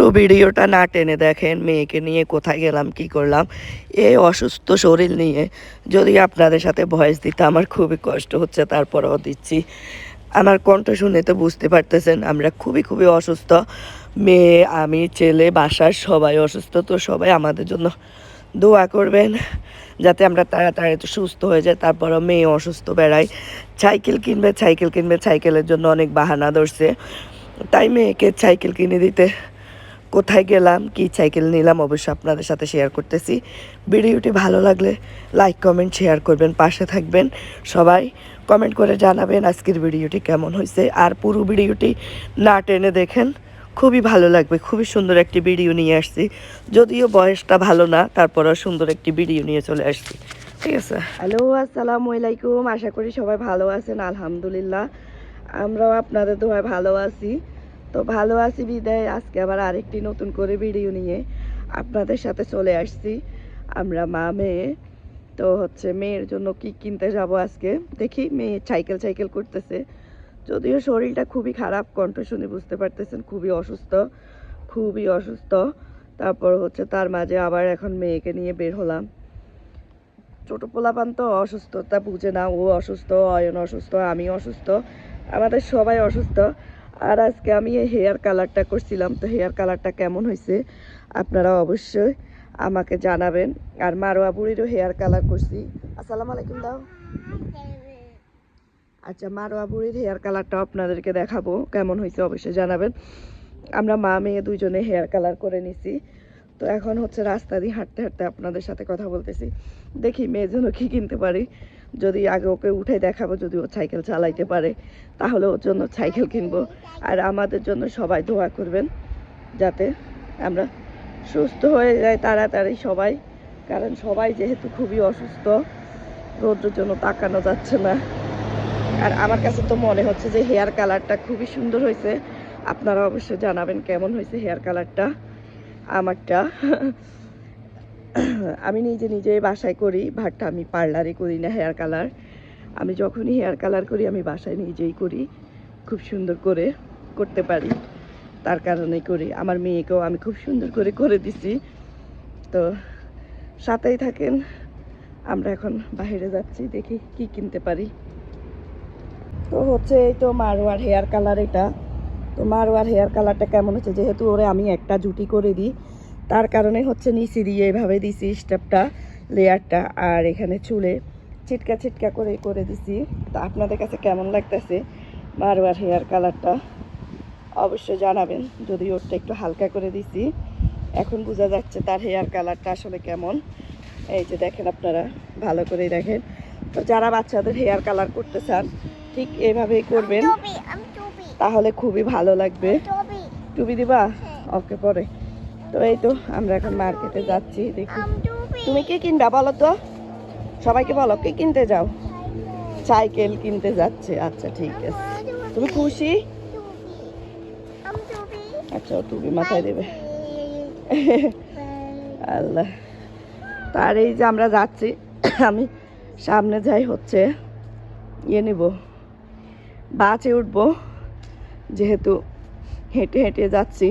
পুরো ভিডিওটা না টেনে দেখেন, মেয়েকে নিয়ে কোথায় গেলাম, কি করলাম, এই অসুস্থ শরীর নিয়ে। যদি আপনাদের সাথে ভয়েস দিতে আমার খুবই কষ্ট হচ্ছে, তারপরেও দিচ্ছি। আমার কণ্ঠ শুনে তো বুঝতে পারতেছেন, আমরা খুবই খুবই অসুস্থ। মেয়ে, আমি, ছেলে, বাসার সবাই অসুস্থ, তো সবাই আমাদের জন্য দোয়া করবেন, যাতে আমরা তাড়াতাড়ি সুস্থ হয়ে যায় তারপরও মেয়ে অসুস্থ বেড়াই সাইকেল কিনবে সাইকেল কিনবে, সাইকেলের জন্য অনেক বাহানা ধরছে। তাই মেয়েকে সাইকেল কিনে দিতে কোথায় গেলাম, কি সাইকেল নিলাম অবশ্য আপনাদের সাথে শেয়ার করতেছি। ভিডিওটি ভালো লাগলে লাইক কমেন্ট শেয়ার করবেন, পাশে থাকবেন। সবাই কমেন্ট করে জানাবেন আজকের ভিডিওটি কেমন হয়েছে। আর পুরো ভিডিওটি না টেনে দেখেন, খুবই ভালো লাগবে। খুবই সুন্দর একটি ভিডিও নিয়ে আসছি। যদিও বয়সটা ভালো না, তারপরেও সুন্দর একটি ভিডিও নিয়ে চলে আসছি। ঠিক আছে? হ্যালো আসসালামু আলাইকুম। আশা করি সবাই ভালো আছেন, আলহামদুলিল্লাহ। আমরাও আপনাদের দোয়ায় ভালো আছি। তো ভালো আছি বিদায়। আজকে আবার আরেকটি নতুন করে ভিডিও নিয়ে আপনাদের সাথে চলে আসছি। আমরা মা, মেয়ে, তো হচ্ছে মেয়ের জন্য কি কিনতে যাব আজকে? দেখি, মেয়ে সাইকেল সাইকেল করতেছে। যদিও শরীরটা খুবই খারাপ, কণ্ঠ শুনে বুঝতে পারতেছেন, খুবই অসুস্থ খুবই অসুস্থ। তারপর হচ্ছে তার মাঝে আবার এখন মেয়েকে নিয়ে বের হলাম। ছোট পোলাপান তো অসুস্থতা বুঝে না, ও অসুস্থ, অয়ন অসুস্থ আমি অসুস্থ। আমাদের সবাই অসুস্থ। আর আজকে আমি এই হেয়ার কালারটা করছিলাম, তো হেয়ার কালারটা কেমন হয়েছে আপনারা অবশ্যই আমাকে জানাবেন। আর মারোয়া বুড়িরও হেয়ার কালার করছি। আসসালামু আলাইকুম দাও। আচ্ছা মারোয়া বুড়ির হেয়ার কালারটা আপনাদেরকে দেখাবো, কেমন হয়েছে অবশ্যই জানাবেন। আমরা মা মেয়ে দুইজনে হেয়ার কালার করে নিছি। তো এখন হচ্ছে রাস্তা দিয়ে হাঁটতে হাঁটতে আপনাদের সাথে কথা বলতেছি। দেখি মেয়ের জন্য কী কিনতে পারি। যদি আগে ওকে উঠে দেখাবো, যদি ও সাইকেল চালাইতে পারে, তাহলে ওর জন্য সাইকেল কিনবো। আর আমাদের জন্য সবাই দোয়া করবেন যাতে আমরা সুস্থ হয়ে যাই তাড়াতাড়ি সবাই। কারণ সবাই যেহেতু খুবই অসুস্থ রোদ্রের জন্য তাকানো যাচ্ছে না। আর আমার কাছে তো মনে হচ্ছে যে হেয়ার কালারটা খুবই সুন্দর হয়েছে। আপনারা অবশ্যই জানাবেন কেমন হয়েছে হেয়ার কালারটা, আমারটা। আমি নিজে নিজে বাসায় করি ভাটটা আমি পার্লারে করি না, হেয়ার কালার। আমি যখনই হেয়ার কালার করি, আমি বাসায় নিজেই করি, খুব সুন্দর করে করতে পারি, তার কারণেই করি। আমার মেয়েকেও আমি খুব সুন্দর করে করে দিছি। তো সাথেই থাকেন, আমরা এখন বাইরে যাচ্ছি, দেখি কি কিনতে পারি। তো হচ্ছে এই তো মারোয়ার হেয়ার কালার এটা। তো মারোয়ার হেয়ার কালারটা কেমন হচ্ছে? যেহেতু ওরে আমি একটা জুটি করে দিই তার কারণে হচ্ছে নিচে দিয়ে এভাবে দিছি স্টেপটা লেয়ারটা আর এখানে চুলে ছিটকা ছিটকা করে করে দিছি। তা আপনাদের কাছে কেমন লাগতেছে মারোয়ার হেয়ার কালারটা? অবশ্যই জানাবেন যদি ওরটা একটু হালকা করে দিছি। এখন বোঝা যাচ্ছে তার হেয়ার কালারটা আসলে কেমন। এই যে দেখেন আপনারা ভালো করে দেখেন। তো যারা বাচ্চাদের হেয়ার কালার করতে চান ঠিক এভাবেই করবেন। তাহলে খুবই ভালো লাগবে। টুপি। দিবা? ওকে পরে। তো এই তো আমরা এখন মার্কেটে যাচ্ছি দেখি। তুমি কি কিনবা বলো তো? সবাইকে বলো কি কিনতে যাও? সাইকেল কিনতে যাচ্ছে আচ্ছা ঠিক আছে। তুমি খুশি? আচ্ছা তুমি মাথায় দেবে। আল্লাহ। তার এই যে আমরা যাচ্ছি আমি সামনে যাই হচ্ছে ইয়ে নেব বাসে উঠবো যেহেতু হেঁটে হেঁটে যাচ্ছি।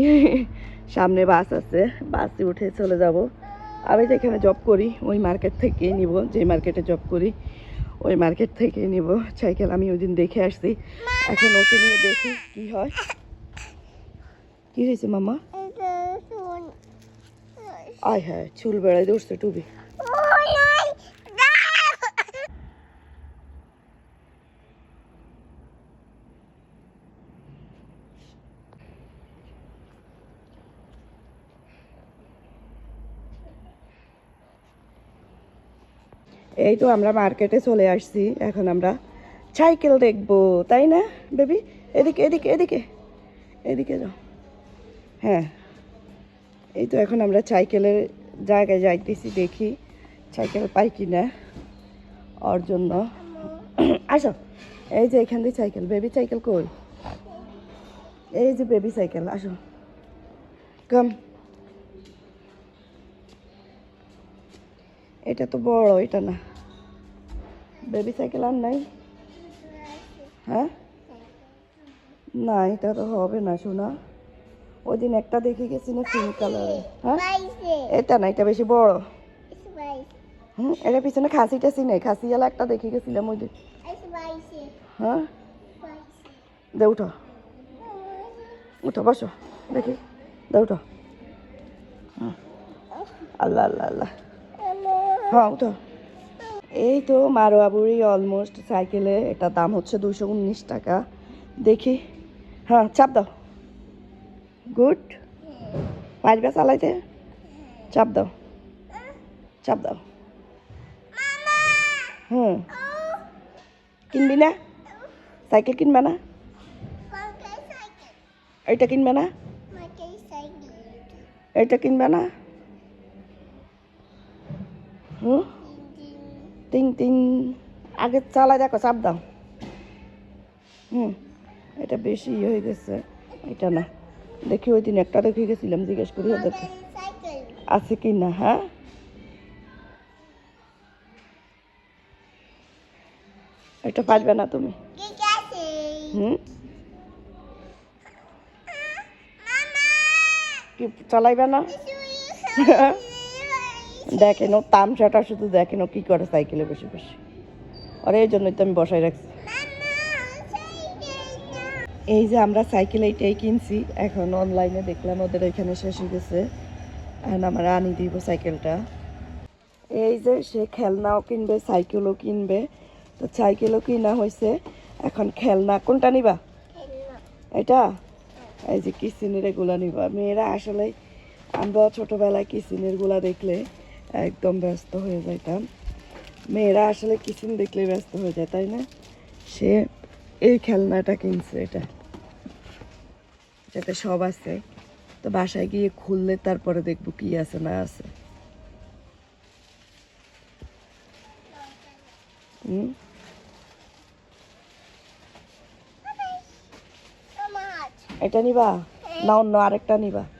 সামনে বাস আছে বাসে উঠে চলে যাব। আমি যেখানে জব করি ওই মার্কেট থেকেই নিব যে মার্কেটে জব করি ওই মার্কেট থেকেই নিব। সাইকেল আমি ওই দিন দেখে আসছি। এখন ওকে নিয়ে দেখি কি হয়। কি হয়েছে মামা? আয় হ্যাঁ চুল বেড়াই ধরছে টুবি ওই নাই এই তো আমরা মার্কেটে চলে আসছি, এখন আমরা সাইকেল দেখব, তাই না বেবি এদিকে এদিকে এদিকে এদিকে যাও। হ্যাঁ এই তো এখন আমরা সাইকেলের জায়গায় যাইতেছি, দেখি সাইকেল পাই কি না ওর জন্য। আসো, এই যে এখান দিয়ে সাইকেল বেবি সাইকেল কই? এই যে বেবি সাইকেল আসো। কম এটা তো বড়, এটা না। বেবি সাইকেল আর নাই? হ্যাঁ? না এটা তো হবে না শোনা ওই দিন একটা দেখে গেছি না পিঙ্ক কালারের হ্যাঁ? এটা না, এটা বেশি বড়। হুম, এটা পিছনে খাসি টাসি নেই, খাসি একটা দেখে গেছিলাম ওই দিন. হ্যাঁ? দে, উঠো। উঠো, বসো, দেখি। দে, উঠো। আল্লাহ আল্লাহ আল্লাহ। হ্যাঁ উঠো। এই তো মারোয়া বুড়ি অলমোস্ট সাইকেলে এটা দাম হচ্ছে দুশো উনিশ টাকা। দেখি। হ্যাঁ চাপ দাও। গুড পারবে চালাইতে? চাপ দাও। চাপ দাও। হুম। কিনবি না? সাইকেল কিনবে না? এটা কিনবে না. এটা কিনবে না? হুম। তিন তিন আগে চালাই দেখো চাপ দাও হুম এটা বেশি ইয়ে হয়ে গেছে এটা না। দেখি ওই দিন একটা দেখে গেছিলাম জিজ্ঞেস করি ওদেরকে আছে কি না হ্যাঁ? এটা পারবে না তুমি। হুম? কি চালাইবে না? দেখেন ও তামসাটা শুধু দেখেন ও কি করে সাইকেলে বসে বসে। আর এই জন্যই তো আমি বসাই রাখছি। এই যে আমরা সাইকেল এইটাই কিনছি, এখন অনলাইনে দেখলাম ওদের এখানে শেষ হয়ে গেছে। এখন আমরা আনি দিব সাইকেলটা। এই যে সে খেলনাও কিনবে, সাইকেলও কিনবে। তো সাইকেলও কিনা হয়েছে। এখন খেলনা, কোনটা নিবা? এটা? এই যে কিচেনের এগুলা নিবা। মেয়েরা আসলে আমরা ছোটবেলায় কিচেনেরগুলা দেখলে একদম ব্যস্ত হয়ে যাইতাম। মেয়েরা আসলে কিচেন দেখলে ব্যস্ত হয়ে যায় তাই না? সে এই খেলনাটা কিনছে এটা। যাতে সব আছে। তো বাসায় গিয়ে খুললে তারপরে দেখব কি আছে না আছে। হুম? এটা নিবা? না অন্য আরেকটা নিবা?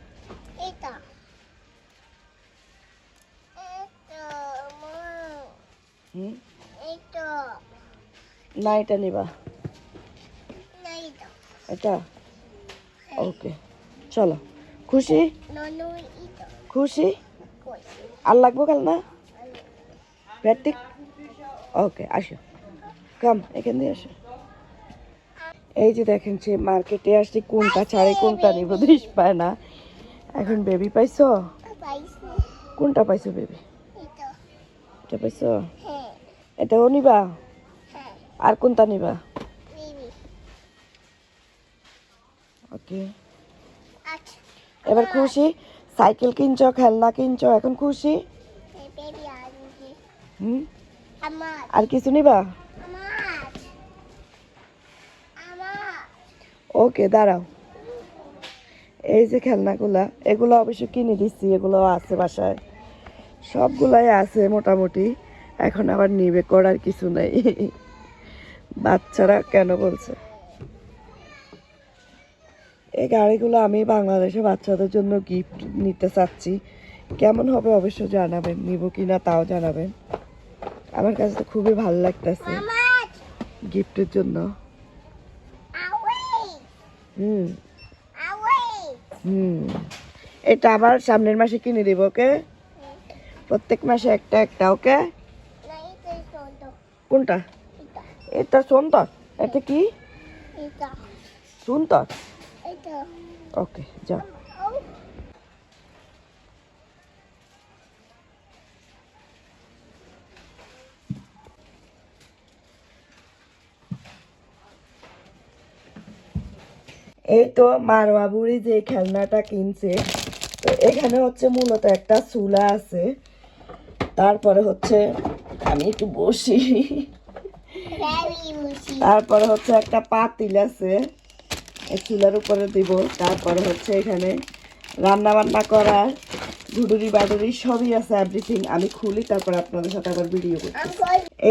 না এটা নিবা। এটা? ওকে চলো। খুশি? খুশি? আর লাগবো কাল না? প্র্যাকটিক? ওকে আসো। কাম এখান দিয়ে আসো। এই যে দেখেন সে মার্কেটে আসছে কোনটা ছাড়ে কোনটা নিব দিস পায় না। এখন বেবি পাইছো? কোনটা পাইছো বেবি এটা পাইছো? Hey. এটাও নিবা? আর কোনটা নিবা? ওকে। এবার খুশি? সাইকেল কিনছো খেলনা কিনছো এখন খুশি. হুম? আর কিছু নিবা. ওকে দাঁড়াও। এই যে খেলনাগুলা এগুলো অবশ্য কিনে দিচ্ছি এগুলো আছে বাসায়। সবগুলাই আছে মোটামুটি। এখন আবার নিবে করার কিছু নেই। বাচ্চারা কেন বলছে? এই গাড়িগুলো আমি বাংলাদেশে বাচ্চাদের জন্য গিফট নিতে চাচ্ছি। কেমন হবে অবশ্য জানাবেন। নিব কি না তাও জানাবেন। আমার কাছে তো খুবই ভালো লাগতেছে গিফটের জন্য। হুম। হুম। এটা আবার সামনের মাসে কিনে দিব, ওকে? প্রত্যেক মাসে একটা একটা, ওকে? কোনটা? এটা সুন্দর। এটা কি? সুন্দর। ওকে যা. এই তো মারোয়া বুড়ি যে খেলনাটা কিনছে তো এখানে হচ্ছে মূলত একটা চুলা আছে তারপরে হচ্ছে আমি একটু বসি। তারপরে হচ্ছে একটা পাতিল আছে চুলার উপরে দিব। তারপরে হচ্ছে এখানে রান্না বান্না করার ঘুডুরি বাডুরি সবই আছে এভরিথিং আমি খুলি, তারপর আপনাদের সাথে আবার ভিডিও করি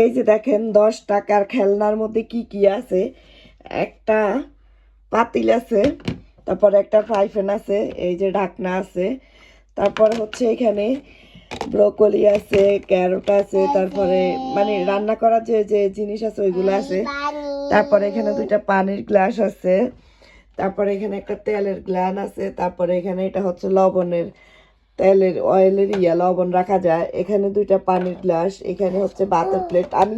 এই যে দেখেন, দশ টাকার খেলনার মধ্যে কি কি আছে? একটা পাতিল আছে, তারপরে একটা ফ্রাই প্যান আছে, এই যে ঢাকনা আছে। তারপরে হচ্ছে এখানে ব্রোকলি আছে ক্যারট আছে তারপরে মানে রান্না করার যে যে জিনিস আছে ওইগুলো আছে। তারপরে এখানে দুইটা পানির গ্লাস আছে। তারপরে এখানে একটা তেলের গ্লান আছে। তারপরে এখানে এটা হচ্ছে লবণের তেলের অয়েলের ইয়া লবণ রাখা যায়। এখানে দুইটা পানির গ্লাস এখানে হচ্ছে বাতের প্লেট। আমি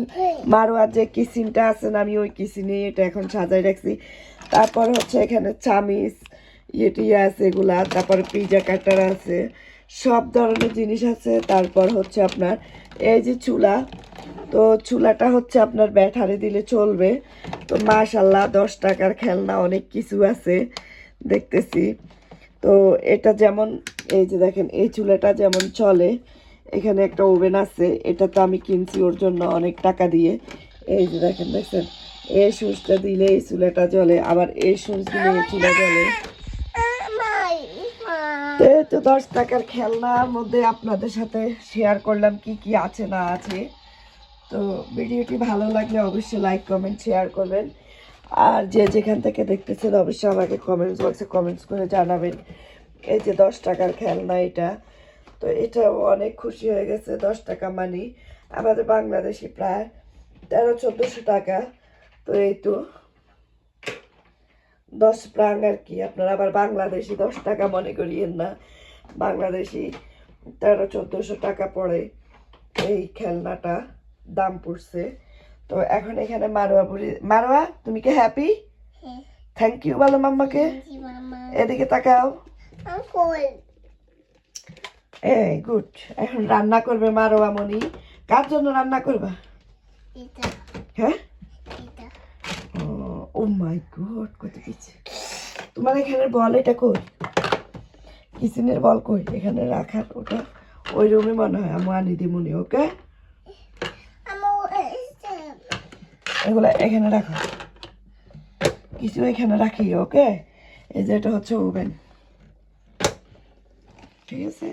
মারোয়ার যে কিচেনটা আছে না আমি ওই কিচেনে এটা এখন সাজাই রাখছি। তারপর হচ্ছে এখানে চামিচ ইয়েটি আছে এগুলা। তারপরে পিজা কাটার আছে। সব ধরনের জিনিস আছে। তারপর হচ্ছে আপনার এই যে চুলা, তো চুলাটা হচ্ছে আপনার ব্যাটারি দিলে চলবে। তো মাশাল্লাহ দশ টাকার খেলনা অনেক কিছু আছে দেখতেছি। তো এটা যেমন, এই যে দেখেন, এই চুলাটা যেমন চলে, এখানে একটা ওভেন আছে, এটা তো আমি কিনছি ওর জন্য অনেক টাকা দিয়ে। এই যে দেখেন, দেখছেন? এই সুইচটা দিলে এই চুলাটা জ্বলে, আবার এই সুইচ দিলে এই চুলা তো এই তো দশ টাকার খেলনার মধ্যে আপনাদের সাথে শেয়ার করলাম কি কি আছে না আছে। তো ভিডিওটি ভালো লাগলে অবশ্যই লাইক কমেন্ট শেয়ার করবেন। আর যে যেখান থেকে দেখতেছেন অবশ্যই আমাকে কমেন্টস বক্সে কমেন্টস করে জানাবেন। এই যে দশ টাকার খেলনা এটা, তো এটা অনেক খুশি হয়ে গেছে, দশ টাকা মানি আমাদের বাংলাদেশি প্রায় তেরো, চোদ্দোশো টাকা। তো এই তো দশ প্রাং আর কি আপনারা আবার বাংলাদেশি দশ টাকা মনে করিয়েন না। বাংলাদেশি তেরো চোদ্দোশো টাকা পড়ে এই খেলনাটা দাম পড়ছে। তো এখন এখানে মারোয়া বুড়ি মারোয়া তুমি কি হ্যাপি হ্যাঁ। থ্যাংক ইউ বলো মাম্মাকে। এদিকে তাকাও। এই গুড এখন রান্না করবে মারোয়া মনি কার জন্য রান্না করবা? হ্যাঁ? ও মাই গড কত কিছু তোমার এখানে বল এটা কই? কিচেনের বল কই? এখানে রাখার ওটা ওই রুমে মনে হয় আমি আনি দিমুনি ওকে এগুলো এখানে রাখো। কিছু এখানে রাখি ওকে এই যে এটা হচ্ছে ওভেন। ঠিক আছে?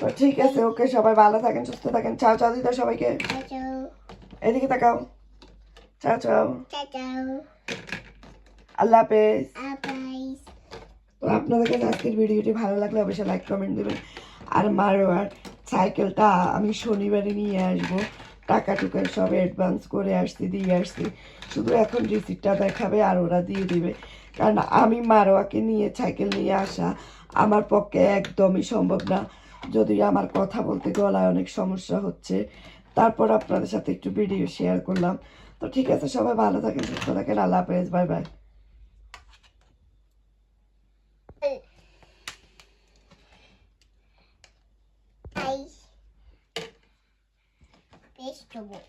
তো ঠিক আছে ওকে সবাই ভালো থাকেন সুস্থ থাকেন। চাও চাও দিদা সবাইকে। এদিকে তাকাও। চাও চাও চাচাও আল্লাহ হাফেজ। তো আপনাদের কাছে আজকের ভিডিওটি ভালো লাগলে অবশ্যই লাইক কমেন্ট দেবেন। আর মারোয়ার সাইকেলটা আমি শনিবারে নিয়ে আসব। টাকা টুকা সব অ্যাডভান্স করে আসছি দিয়ে আসছি। শুধু এখন রিসিপ্টটা দেখাবে আর ওরা দিয়ে দিবে। কারণ আমি মারোয়াকে নিয়ে সাইকেল নিয়ে আসা আমার পক্ষে একদমই সম্ভব না। যদি আমার কথা বলতে গলায় অনেক সমস্যা হচ্ছে। তারপর আপনাদের সাথে একটু ভিডিও শেয়ার করলাম। তো ঠিক আছে সবাই ভালো থাকেন সুস্থ থাকেন আল্লাহ হাফেজ বাই বাই আইস vegetable